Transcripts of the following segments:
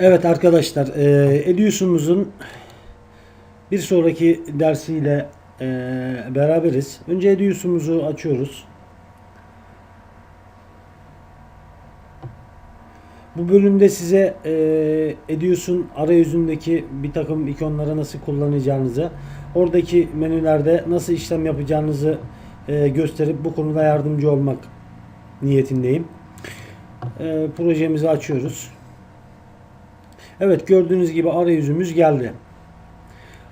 Evet arkadaşlar, e, Edius'umuzun bir sonraki dersiyle e, beraberiz. Önce Edius'umuzu açıyoruz. Bu bölümde size e, Edius'un arayüzündeki bir takım ikonları nasıl kullanacağınızı, oradaki menülerde nasıl işlem yapacağınızı e, gösterip bu konuda yardımcı olmak niyetindeyim. E, projemizi açıyoruz. Evet gördüğünüz gibi arayüzümüz geldi.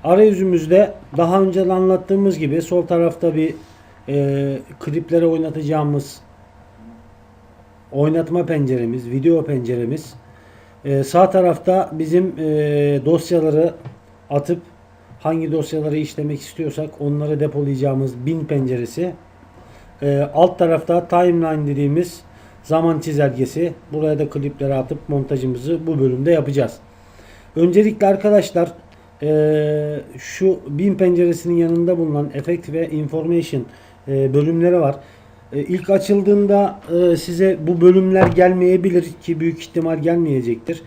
Arayüzümüzde daha önce de anlattığımız gibi sol tarafta bir e, kliplere oynatacağımız oynatma penceremiz, video penceremiz. E, sağ tarafta bizim e, dosyaları atıp hangi dosyaları işlemek istiyorsak onları depolayacağımız bin penceresi. E, alt tarafta timeline dediğimiz zaman çizelgesi. Buraya da klipleri atıp montajımızı bu bölümde yapacağız. Öncelikle arkadaşlar eee, şu bin penceresinin yanında bulunan Effect ve Information eee, bölümleri var. E, ilk açıldığında e, size bu bölümler gelmeyebilir ki büyük ihtimal gelmeyecektir.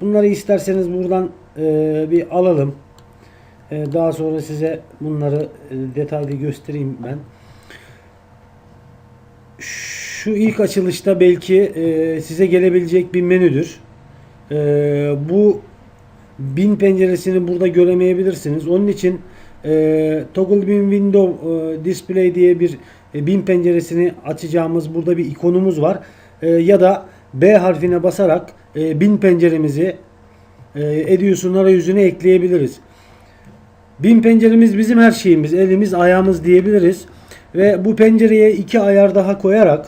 Bunları isterseniz buradan e, bir alalım. E, daha sonra size bunları e, detaylı göstereyim ben şu ilk açılışta belki e, size gelebilecek bir menüdür. E, bu bin penceresini burada göremeyebilirsiniz. Onun için e, Toggle Bin Window e, Display diye bir e, bin penceresini açacağımız burada bir ikonumuz var. E, ya da B harfine basarak e, bin penceremizi e, Edius'un arayüzüne ekleyebiliriz. Bin penceremiz bizim her şeyimiz, elimiz, ayağımız diyebiliriz. Ve bu pencereye iki ayar daha koyarak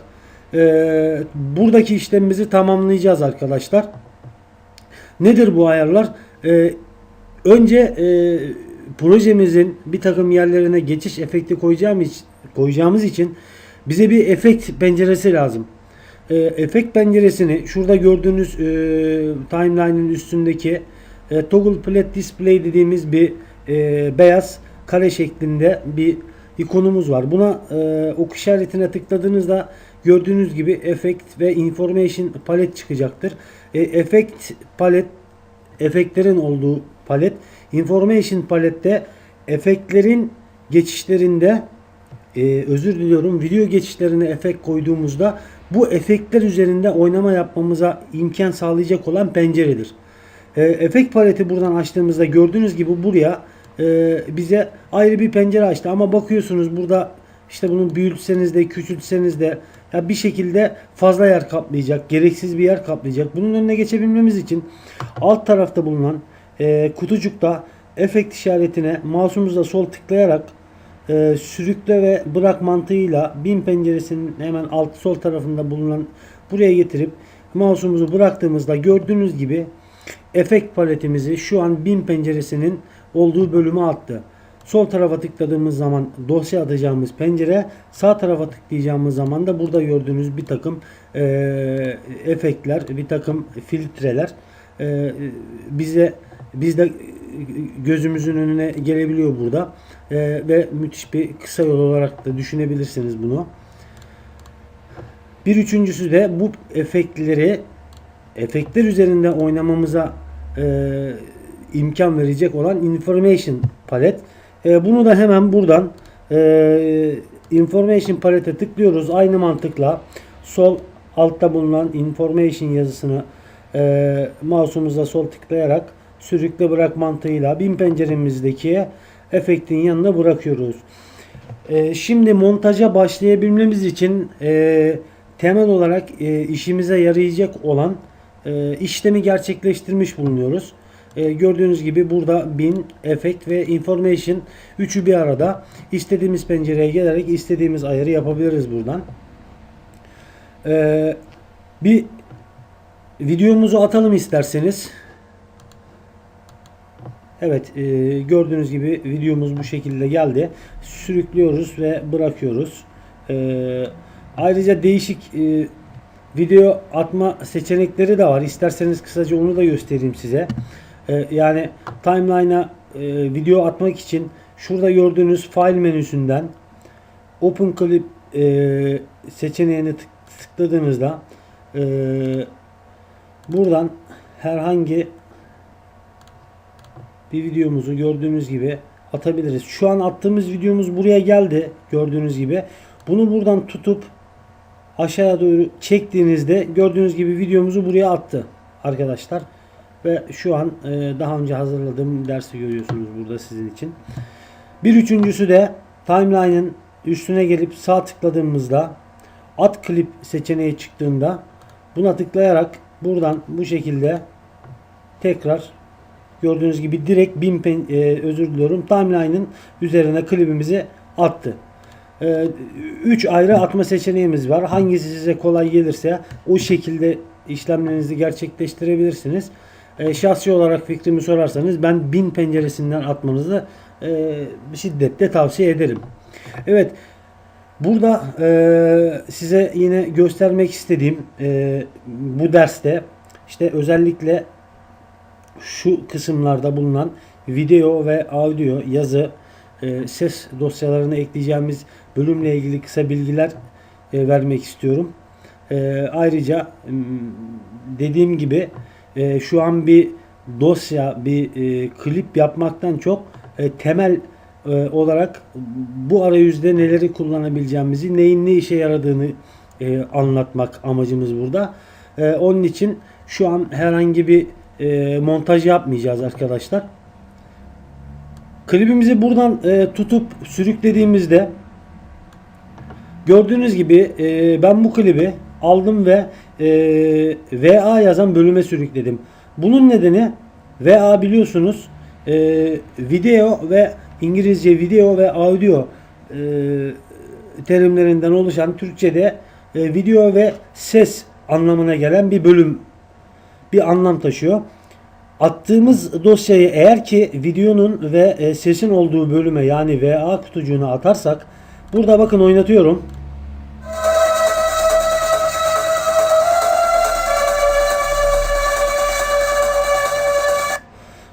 e, buradaki işlemimizi tamamlayacağız arkadaşlar. Nedir bu ayarlar? E, önce e, projemizin bir takım yerlerine geçiş efekti koyacağımız, koyacağımız için bize bir efekt penceresi lazım. E, efekt penceresini şurada gördüğünüz e, timeline'ın üstündeki e, toggle plate display dediğimiz bir e, beyaz kare şeklinde bir ikonumuz var. Buna e, ok işaretine tıkladığınızda gördüğünüz gibi efekt ve information palet çıkacaktır. E, efekt palet efektlerin olduğu palet. Information palette efektlerin geçişlerinde e, özür diliyorum video geçişlerine efekt koyduğumuzda bu efektler üzerinde oynama yapmamıza imkan sağlayacak olan penceredir. E, efekt paleti buradan açtığımızda gördüğünüz gibi buraya e, bize ayrı bir pencere açtı. Ama bakıyorsunuz burada işte bunu büyütseniz de küçültseniz de ya bir şekilde fazla yer kaplayacak, gereksiz bir yer kaplayacak. Bunun önüne geçebilmemiz için alt tarafta bulunan e, kutucukta efekt işaretine mouse'umuzla sol tıklayarak e, sürükle ve bırak mantığıyla bin penceresinin hemen alt sol tarafında bulunan buraya getirip mouse'umuzu bıraktığımızda gördüğünüz gibi efekt paletimizi şu an bin penceresinin olduğu bölüme attı. Sol tarafa tıkladığımız zaman dosya atacağımız pencere, sağ tarafa tıklayacağımız zaman da burada gördüğünüz bir takım e, efektler, bir takım filtreler e, bize bizde gözümüzün önüne gelebiliyor burada. E, ve müthiş bir kısa yol olarak da düşünebilirsiniz bunu. Bir üçüncüsü de bu efektleri efektler üzerinde oynamamıza e, imkan verecek olan information palet. E, bunu da hemen buradan e, information palete tıklıyoruz. Aynı mantıkla sol altta bulunan information yazısını e, mouse'umuzla sol tıklayarak sürükle bırak mantığıyla bin penceremizdeki efektin yanına bırakıyoruz. E, şimdi montaja başlayabilmemiz için e, temel olarak e, işimize yarayacak olan e, işlemi gerçekleştirmiş bulunuyoruz. E, gördüğünüz gibi burada bin, efekt ve information üçü bir arada. İstediğimiz pencereye gelerek istediğimiz ayarı yapabiliriz buradan. E, bir videomuzu atalım isterseniz. Evet e, gördüğünüz gibi videomuz bu şekilde geldi. Sürüklüyoruz ve bırakıyoruz. E, ayrıca değişik e, video atma seçenekleri de var. İsterseniz kısaca onu da göstereyim size. E, yani timeline'a e, video atmak için şurada gördüğünüz file menüsünden Open Clip e, seçeneğini tık- tıkladığınızda e, buradan herhangi bir videomuzu gördüğünüz gibi atabiliriz. Şu an attığımız videomuz buraya geldi gördüğünüz gibi. Bunu buradan tutup aşağıya doğru çektiğinizde gördüğünüz gibi videomuzu buraya attı arkadaşlar. Ve şu an e, daha önce hazırladığım dersi görüyorsunuz burada sizin için. Bir üçüncüsü de timeline'ın üstüne gelip sağ tıkladığımızda at klip seçeneği çıktığında buna tıklayarak buradan bu şekilde tekrar gördüğünüz gibi direkt bin pen, e, özür diliyorum timeline'ın üzerine klibimizi attı. 3 ayrı atma seçeneğimiz var. Hangisi size kolay gelirse o şekilde işlemlerinizi gerçekleştirebilirsiniz. E, şahsi olarak fikrimi sorarsanız ben bin penceresinden atmanızı e, şiddetle tavsiye ederim. Evet. Burada e, size yine göstermek istediğim e, bu derste işte özellikle şu kısımlarda bulunan video ve audio yazı e, ses dosyalarına ekleyeceğimiz bölümle ilgili kısa bilgiler e, vermek istiyorum. E, ayrıca dediğim gibi e, şu an bir dosya, bir e, klip yapmaktan çok e, temel e, olarak bu arayüzde neleri kullanabileceğimizi, neyin ne işe yaradığını e, anlatmak amacımız burada. E, onun için şu an herhangi bir e, montaj yapmayacağız arkadaşlar. Klibimizi buradan e, tutup sürüklediğimizde gördüğünüz gibi e, ben bu klibi aldım ve e, VA yazan bölüme sürükledim. Bunun nedeni VA biliyorsunuz e, video ve İngilizce video ve audio e, terimlerinden oluşan Türkçe'de e, video ve ses anlamına gelen bir bölüm bir anlam taşıyor. Attığımız dosyayı eğer ki videonun ve e, sesin olduğu bölüme yani VA kutucuğuna atarsak burada bakın oynatıyorum.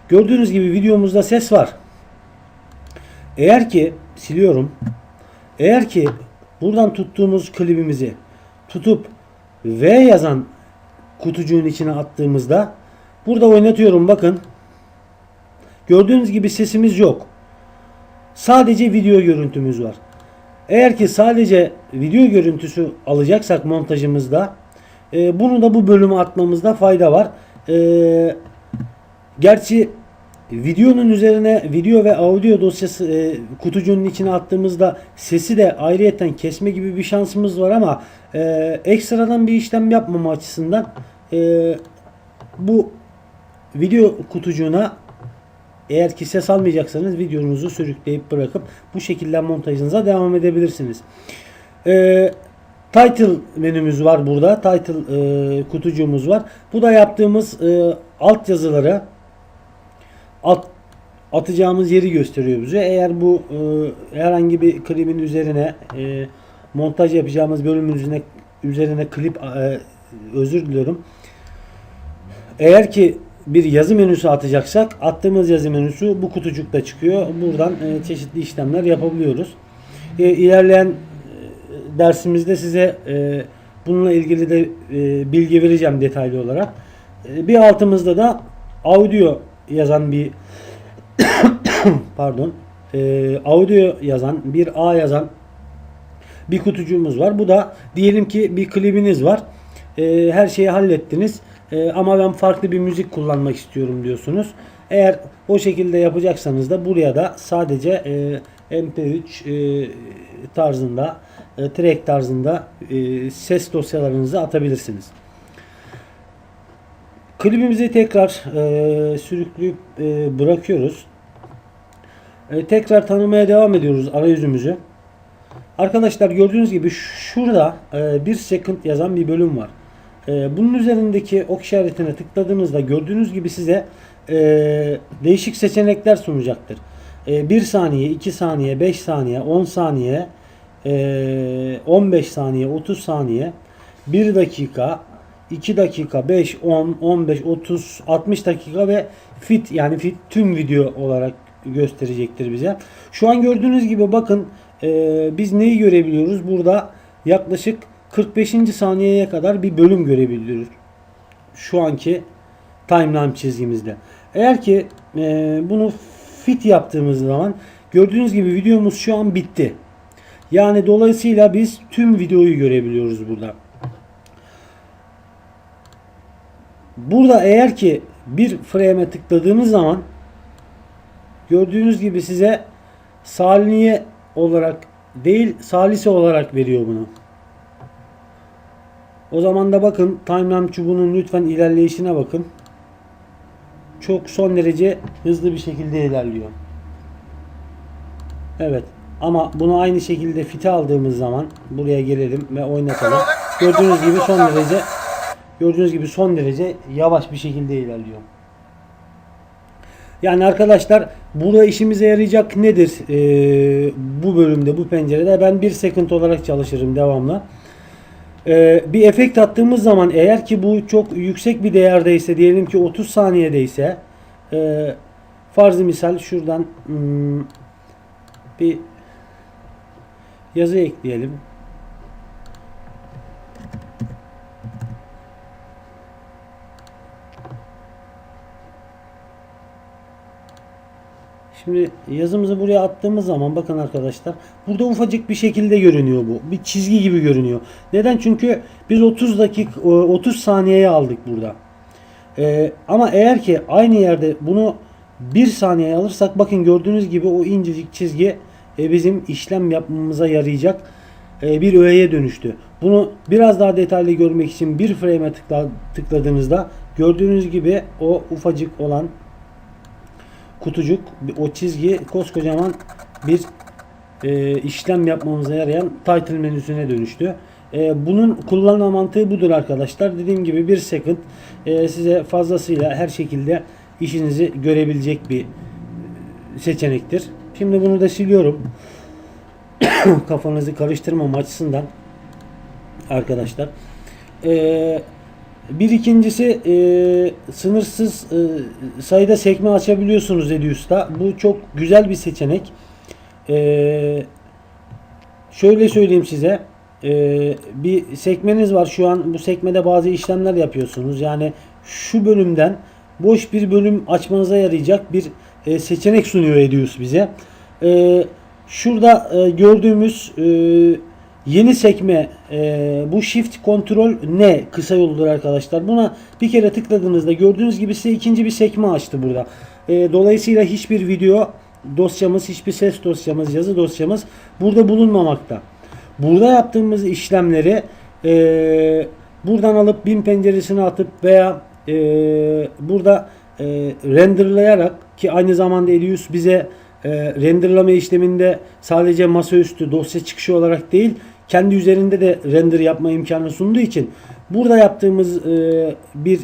Gördüğünüz gibi videomuzda ses var. Eğer ki siliyorum. Eğer ki buradan tuttuğumuz klibimizi tutup V yazan kutucuğun içine attığımızda burada oynatıyorum bakın. Gördüğünüz gibi sesimiz yok. Sadece video görüntümüz var. Eğer ki sadece video görüntüsü alacaksak montajımızda e, bunu da bu bölüme atmamızda fayda var. E, gerçi videonun üzerine video ve audio dosyası e, kutucuğunun içine attığımızda sesi de ayrıyeten kesme gibi bir şansımız var ama e, ekstradan bir işlem yapmama açısından e, bu video kutucuğuna eğer ki ses almayacaksanız videonuzu sürükleyip bırakıp bu şekilde montajınıza devam edebilirsiniz. E, title menümüz var burada. Title e, kutucuğumuz var. Bu da yaptığımız e, alt yazıları at, atacağımız yeri gösteriyor bize. Eğer bu e, herhangi bir klibin üzerine e, montaj yapacağımız bölümün üzerine üzerine klip e, özür diliyorum. Eğer ki bir yazı menüsü atacaksak attığımız yazı menüsü bu kutucukta çıkıyor. Buradan e, çeşitli işlemler yapabiliyoruz. E, ilerleyen e, dersimizde size e, bununla ilgili de e, bilgi vereceğim detaylı olarak. E, bir altımızda da audio yazan bir pardon e, audio yazan bir A yazan bir kutucuğumuz var. Bu da diyelim ki bir klibiniz var. E, her şeyi hallettiniz. E, ama ben farklı bir müzik kullanmak istiyorum diyorsunuz. Eğer o şekilde yapacaksanız da buraya da sadece e, MP3 e, tarzında e, track tarzında e, ses dosyalarınızı atabilirsiniz. Klibimizi tekrar e, sürükleyip e, bırakıyoruz. E, tekrar tanımaya devam ediyoruz arayüzümüzü. Arkadaşlar gördüğünüz gibi şurada e, bir second yazan bir bölüm var. E, bunun üzerindeki ok işaretine tıkladığınızda gördüğünüz gibi size e, değişik seçenekler sunacaktır. E, 1 saniye, 2 saniye, 5 saniye, 10 saniye, e, 15 saniye, 30 saniye, 1 dakika, 2 dakika, 5, 10, 15, 30, 60 dakika ve fit yani fit tüm video olarak gösterecektir bize. Şu an gördüğünüz gibi bakın e, biz neyi görebiliyoruz? Burada yaklaşık 45. saniyeye kadar bir bölüm görebiliyoruz. Şu anki timeline çizgimizde. Eğer ki e, bunu fit yaptığımız zaman gördüğünüz gibi videomuz şu an bitti. Yani dolayısıyla biz tüm videoyu görebiliyoruz burada. Burada eğer ki bir frame'e tıkladığınız zaman gördüğünüz gibi size saniye olarak değil salise olarak veriyor bunu. O zaman da bakın timeline çubuğunun lütfen ilerleyişine bakın. Çok son derece hızlı bir şekilde ilerliyor. Evet. Ama bunu aynı şekilde fite aldığımız zaman buraya gelelim ve oynatalım. Gördüğünüz gibi son derece gördüğünüz gibi son derece yavaş bir şekilde ilerliyor. Yani arkadaşlar burada işimize yarayacak nedir Ee, bu bölümde bu pencerede ben bir second olarak çalışırım devamlı. Ee, bir efekt attığımız zaman eğer ki bu çok yüksek bir değerdeyse diyelim ki 30 saniyedeyse e, farzı misal şuradan hmm, bir yazı ekleyelim. Şimdi yazımızı buraya attığımız zaman bakın arkadaşlar burada ufacık bir şekilde görünüyor bu. Bir çizgi gibi görünüyor. Neden? Çünkü biz 30 dakika 30 saniyeye aldık burada. Ee, ama eğer ki aynı yerde bunu 1 saniye alırsak bakın gördüğünüz gibi o incecik çizgi e, bizim işlem yapmamıza yarayacak e, bir öğeye dönüştü. Bunu biraz daha detaylı görmek için bir frame'e tıkla, tıkladığınızda gördüğünüz gibi o ufacık olan kutucuk o çizgi koskocaman bir e, işlem yapmamıza yarayan title menüsüne dönüştü. E, bunun kullanma mantığı budur arkadaşlar. Dediğim gibi bir second e, size fazlasıyla her şekilde işinizi görebilecek bir seçenektir. Şimdi bunu da siliyorum. Kafanızı karıştırmam açısından arkadaşlar. Eee bir ikincisi e, sınırsız e, sayıda sekme açabiliyorsunuz Edius'ta. Bu çok güzel bir seçenek. E, şöyle söyleyeyim size. E, bir sekmeniz var şu an. Bu sekmede bazı işlemler yapıyorsunuz. Yani şu bölümden boş bir bölüm açmanıza yarayacak bir e, seçenek sunuyor Edius bize. E, şurada e, gördüğümüz e, Yeni sekme e, bu shift kontrol ne kısa yoludur arkadaşlar. Buna bir kere tıkladığınızda gördüğünüz gibi size ikinci bir sekme açtı burada. E, dolayısıyla hiçbir video dosyamız, hiçbir ses dosyamız, yazı dosyamız burada bulunmamakta. Burada yaptığımız işlemleri e, buradan alıp bin penceresine atıp veya e, burada e, renderlayarak ki aynı zamanda Elius bize e, renderlama işleminde sadece masaüstü dosya çıkışı olarak değil kendi üzerinde de render yapma imkanı sunduğu için burada yaptığımız e, bir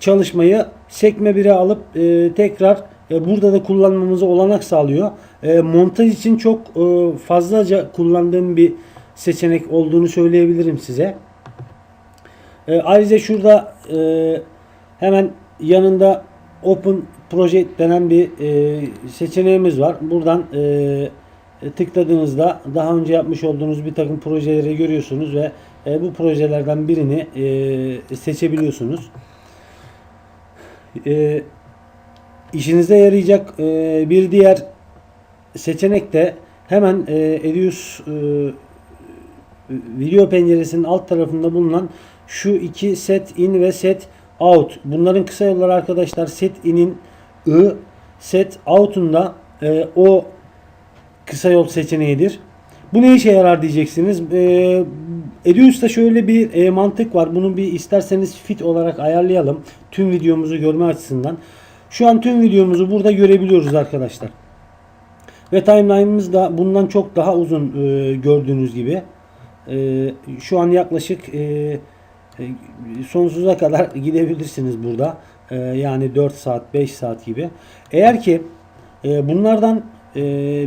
çalışmayı sekme 1'e alıp e, tekrar e, burada da kullanmamızı olanak sağlıyor. Montaj için çok fazlaca kullandığım bir seçenek olduğunu söyleyebilirim size. Ayrıca şurada hemen yanında Open Project denen bir seçeneğimiz var. Buradan e, tıkladığınızda daha önce yapmış olduğunuz bir takım projeleri görüyorsunuz ve e, bu projelerden birini e, seçebiliyorsunuz. E, işinize yarayacak e, bir diğer seçenek de hemen e, Edius e, video penceresinin alt tarafında bulunan şu iki set in ve set out. Bunların kısa yolları arkadaşlar set in'in I, set out'un da e, o kısa yol seçeneğidir. Bu ne işe yarar diyeceksiniz. E, Edius'ta şöyle bir e, mantık var. Bunu bir isterseniz fit olarak ayarlayalım. Tüm videomuzu görme açısından. Şu an tüm videomuzu burada görebiliyoruz arkadaşlar. Ve timeline'ımız da bundan çok daha uzun e, gördüğünüz gibi. E, şu an yaklaşık e, e, sonsuza kadar gidebilirsiniz burada. E, yani 4 saat 5 saat gibi. Eğer ki e, bunlardan e,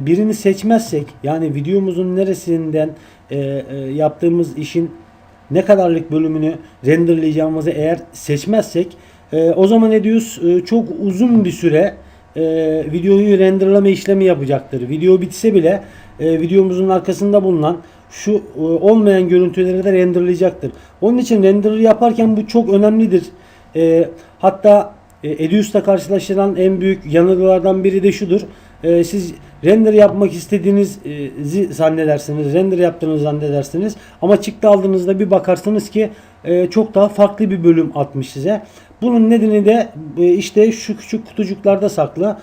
birini seçmezsek yani videomuzun neresinden e, e, yaptığımız işin ne kadarlık bölümünü renderlayacağımızı eğer seçmezsek e, o zaman Edius e, çok uzun bir süre e, videoyu renderlama işlemi yapacaktır. Video bitse bile e, videomuzun arkasında bulunan şu e, olmayan görüntüleri de renderlayacaktır. Onun için render yaparken bu çok önemlidir. E, hatta E, Edius'ta karşılaşılan en büyük yanılgılardan biri de şudur. E, siz render yapmak istediğinizi zannedersiniz. Render yaptığınızı zannedersiniz. Ama çıktı aldığınızda bir bakarsınız ki e, çok daha farklı bir bölüm atmış size. Bunun nedeni de e, işte şu küçük kutucuklarda saklı.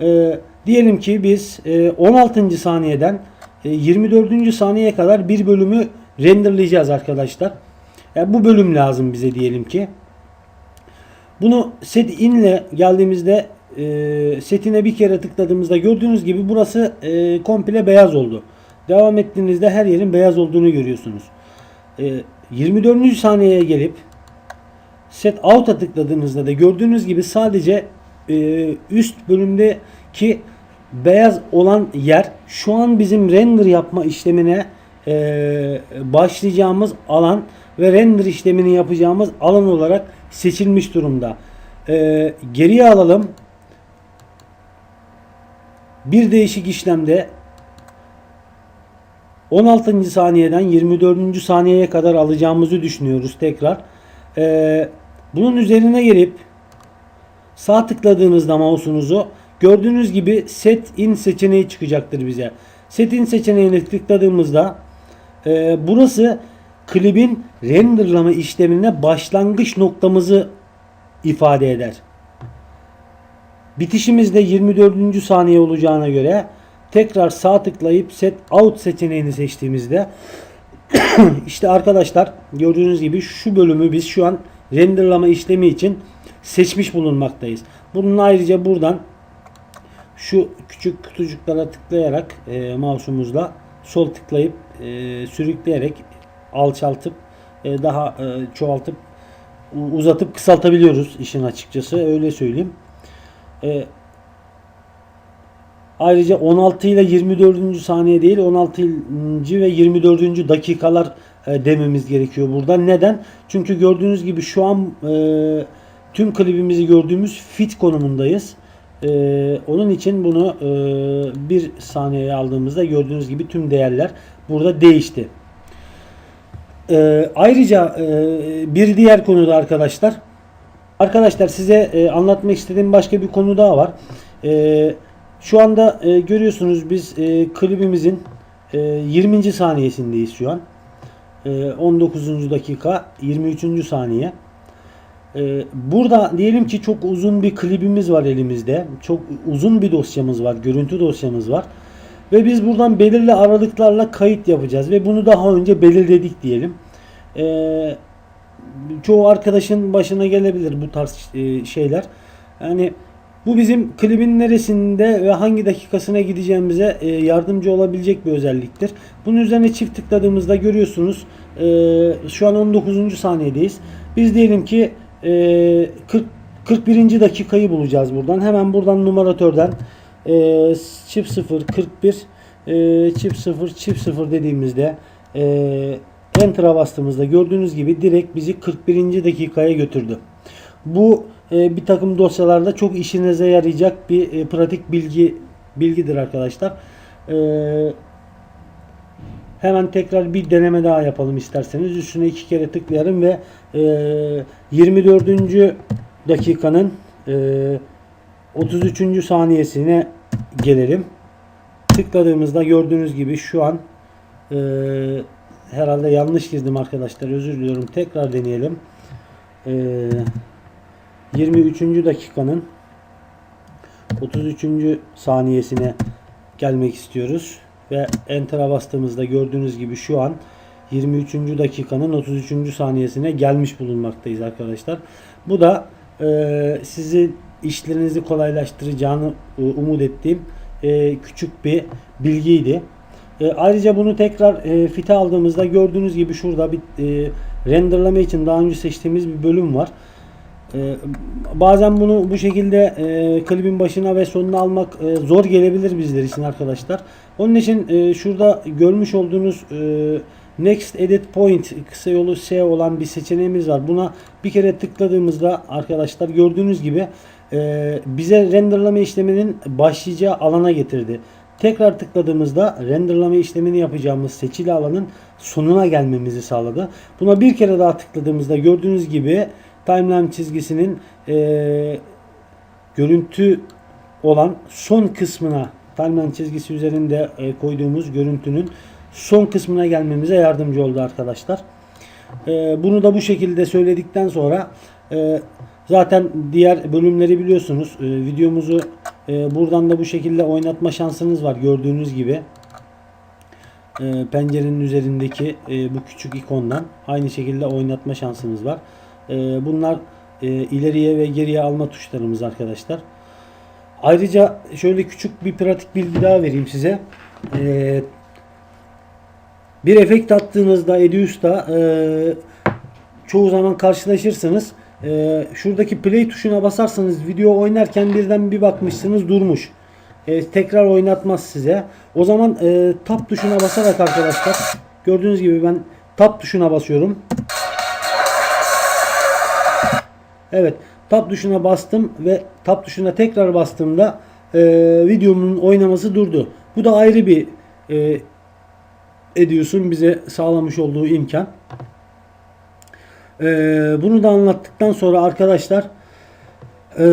E, diyelim ki biz e, 16. saniyeden e, 24. saniyeye kadar bir bölümü renderlayacağız arkadaşlar. Yani bu bölüm lazım bize diyelim ki. Bunu set in ile geldiğimizde e, setine bir kere tıkladığımızda gördüğünüz gibi burası e, komple beyaz oldu. Devam ettiğinizde her yerin beyaz olduğunu görüyorsunuz. E, 24. saniyeye gelip set out'a tıkladığınızda da gördüğünüz gibi sadece e, üst bölümdeki beyaz olan yer şu an bizim render yapma işlemine e, başlayacağımız alan ve render işlemini yapacağımız alan olarak seçilmiş durumda. E, geriye alalım. Bir değişik işlemde 16. saniyeden 24. saniyeye kadar alacağımızı düşünüyoruz tekrar. Ee, bunun üzerine gelip sağ tıkladığınızda mouse'unuzu gördüğünüz gibi set in seçeneği çıkacaktır bize. Set in seçeneğini tıkladığımızda e, burası klibin renderlama işlemine başlangıç noktamızı ifade eder. Bitişimizde 24. saniye olacağına göre tekrar sağ tıklayıp set out seçeneğini seçtiğimizde işte arkadaşlar gördüğünüz gibi şu bölümü biz şu an renderlama işlemi için seçmiş bulunmaktayız. Bunun ayrıca buradan şu küçük kutucuklara tıklayarak e, mouse'umuzla sol tıklayıp e, sürükleyerek alçaltıp e, daha e, çoğaltıp uzatıp kısaltabiliyoruz işin açıkçası öyle söyleyeyim. E, ayrıca 16 ile 24. saniye değil 16. ve 24. dakikalar e, dememiz gerekiyor burada. Neden? Çünkü gördüğünüz gibi şu an e, tüm klibimizi gördüğümüz fit konumundayız. E, onun için bunu e, bir saniyeye aldığımızda gördüğünüz gibi tüm değerler burada değişti. E, ayrıca e, bir diğer konuda arkadaşlar Arkadaşlar size e, anlatmak istediğim başka bir konu daha var. E, şu anda e, görüyorsunuz biz e, klibimizin e, 20. saniyesindeyiz şu an. E, 19. dakika 23. saniye. E, burada diyelim ki çok uzun bir klibimiz var elimizde. Çok uzun bir dosyamız var. Görüntü dosyamız var. Ve biz buradan belirli aralıklarla kayıt yapacağız. Ve bunu daha önce belirledik diyelim. Eee çoğu arkadaşın başına gelebilir bu tarz e, şeyler. Yani bu bizim klibin neresinde ve hangi dakikasına gideceğimize e, yardımcı olabilecek bir özelliktir. Bunun üzerine çift tıkladığımızda görüyorsunuz e, şu an 19. saniyedeyiz. Biz diyelim ki e, 40 41. dakikayı bulacağız buradan. Hemen buradan numaratörden çift 0 41 e, çift 0 çift 0 dediğimizde Enter'a bastığımızda gördüğünüz gibi direkt bizi 41. dakikaya götürdü. Bu e, bir takım dosyalarda çok işinize yarayacak bir e, pratik bilgi bilgidir arkadaşlar. E, hemen tekrar bir deneme daha yapalım isterseniz. Üstüne iki kere tıklayalım ve e, 24. dakikanın e, 33. saniyesine gelelim. Tıkladığımızda gördüğünüz gibi şu an e, herhalde yanlış girdim arkadaşlar. Özür diliyorum. Tekrar deneyelim. Ee, 23. dakikanın 33. saniyesine gelmek istiyoruz. Ve Enter'a bastığımızda gördüğünüz gibi şu an 23. dakikanın 33. saniyesine gelmiş bulunmaktayız arkadaşlar. Bu da e, sizin işlerinizi kolaylaştıracağını e, umut ettiğim e, küçük bir bilgiydi. E, ayrıca bunu tekrar e, fite aldığımızda gördüğünüz gibi şurada bir e, renderlama için daha önce seçtiğimiz bir bölüm var. E, bazen bunu bu şekilde e, klibin başına ve sonuna almak e, zor gelebilir bizler için arkadaşlar. Onun için e, şurada görmüş olduğunuz e, Next Edit Point kısa yolu S olan bir seçeneğimiz var. Buna bir kere tıkladığımızda arkadaşlar gördüğünüz gibi e, bize renderlama işleminin başlayacağı alana getirdi. Tekrar tıkladığımızda renderlama işlemini yapacağımız seçili alanın sonuna gelmemizi sağladı. Buna bir kere daha tıkladığımızda gördüğünüz gibi timeline çizgisinin e, görüntü olan son kısmına timeline çizgisi üzerinde e, koyduğumuz görüntünün son kısmına gelmemize yardımcı oldu arkadaşlar. E, bunu da bu şekilde söyledikten sonra e, zaten diğer bölümleri biliyorsunuz. E, videomuzu e, buradan da bu şekilde oynatma şansınız var gördüğünüz gibi. E, pencerenin üzerindeki e, bu küçük ikondan aynı şekilde oynatma şansınız var. E, bunlar e, ileriye ve geriye alma tuşlarımız arkadaşlar. Ayrıca şöyle küçük bir pratik bilgi daha vereyim size. E, bir efekt attığınızda Edius'ta e, çoğu zaman karşılaşırsınız. E, şuradaki play tuşuna basarsanız video oynarken birden bir bakmışsınız durmuş. E, tekrar oynatmaz size. O zaman e, tab tuşuna basarak arkadaşlar gördüğünüz gibi ben tab tuşuna basıyorum. Evet tab tuşuna bastım ve tab tuşuna tekrar bastığımda e, videomun oynaması durdu. Bu da ayrı bir e, Edius'un bize sağlamış olduğu imkan. E, bunu da anlattıktan sonra arkadaşlar e,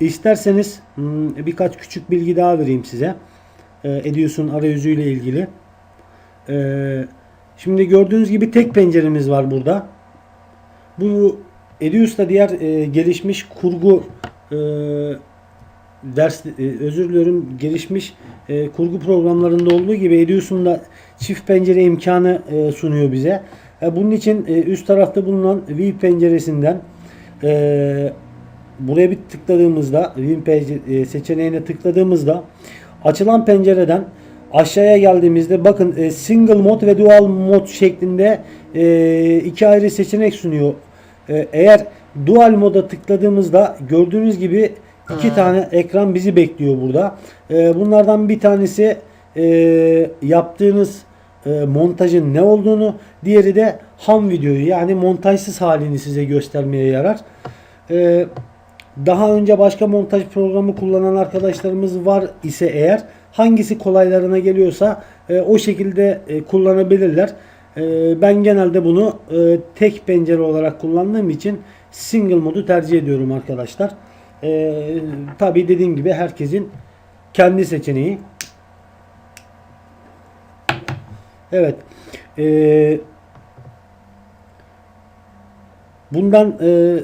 isterseniz hmm, birkaç küçük bilgi daha vereyim size. E, Edius'un arayüzüyle ilgili. E, şimdi gördüğünüz gibi tek penceremiz var burada. Bu Edius'ta diğer e, gelişmiş kurgu e, ders e, özür diliyorum gelişmiş e, kurgu programlarında olduğu gibi Edius'un da çift pencere imkanı e, sunuyor bize. E, bunun için e, üst tarafta bulunan View penceresinden e, buraya bir tıkladığımızda View seçeneğine tıkladığımızda açılan pencereden aşağıya geldiğimizde bakın single mod ve dual mod şeklinde iki ayrı seçenek sunuyor. Eğer dual moda tıkladığımızda gördüğünüz gibi iki tane ekran bizi bekliyor burada. Bunlardan bir tanesi yaptığınız e, montajın ne olduğunu, diğeri de ham videoyu yani montajsız halini size göstermeye yarar. E, daha önce başka montaj programı kullanan arkadaşlarımız var ise eğer hangisi kolaylarına geliyorsa e, o şekilde kullanabilirler. Ben genelde bunu tek pencere olarak kullandığım için single modu tercih ediyorum arkadaşlar. E, Tabi dediğim gibi herkesin kendi seçeneği. Evet. E, bundan e,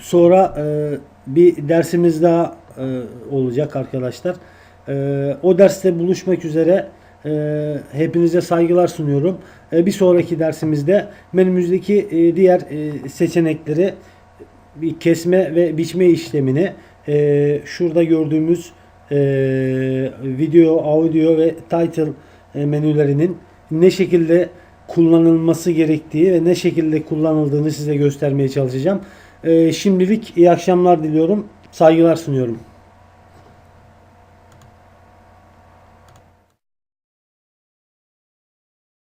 sonra e, bir dersimiz daha e, olacak arkadaşlar. E, o derste buluşmak üzere e, hepinize saygılar sunuyorum. E, bir sonraki dersimizde menümüzdeki e, diğer e, seçenekleri bir kesme ve biçme işlemini e, şurada gördüğümüz e, video, audio ve title menülerinin ne şekilde kullanılması gerektiği ve ne şekilde kullanıldığını size göstermeye çalışacağım. E, şimdilik iyi akşamlar diliyorum. Saygılar sunuyorum.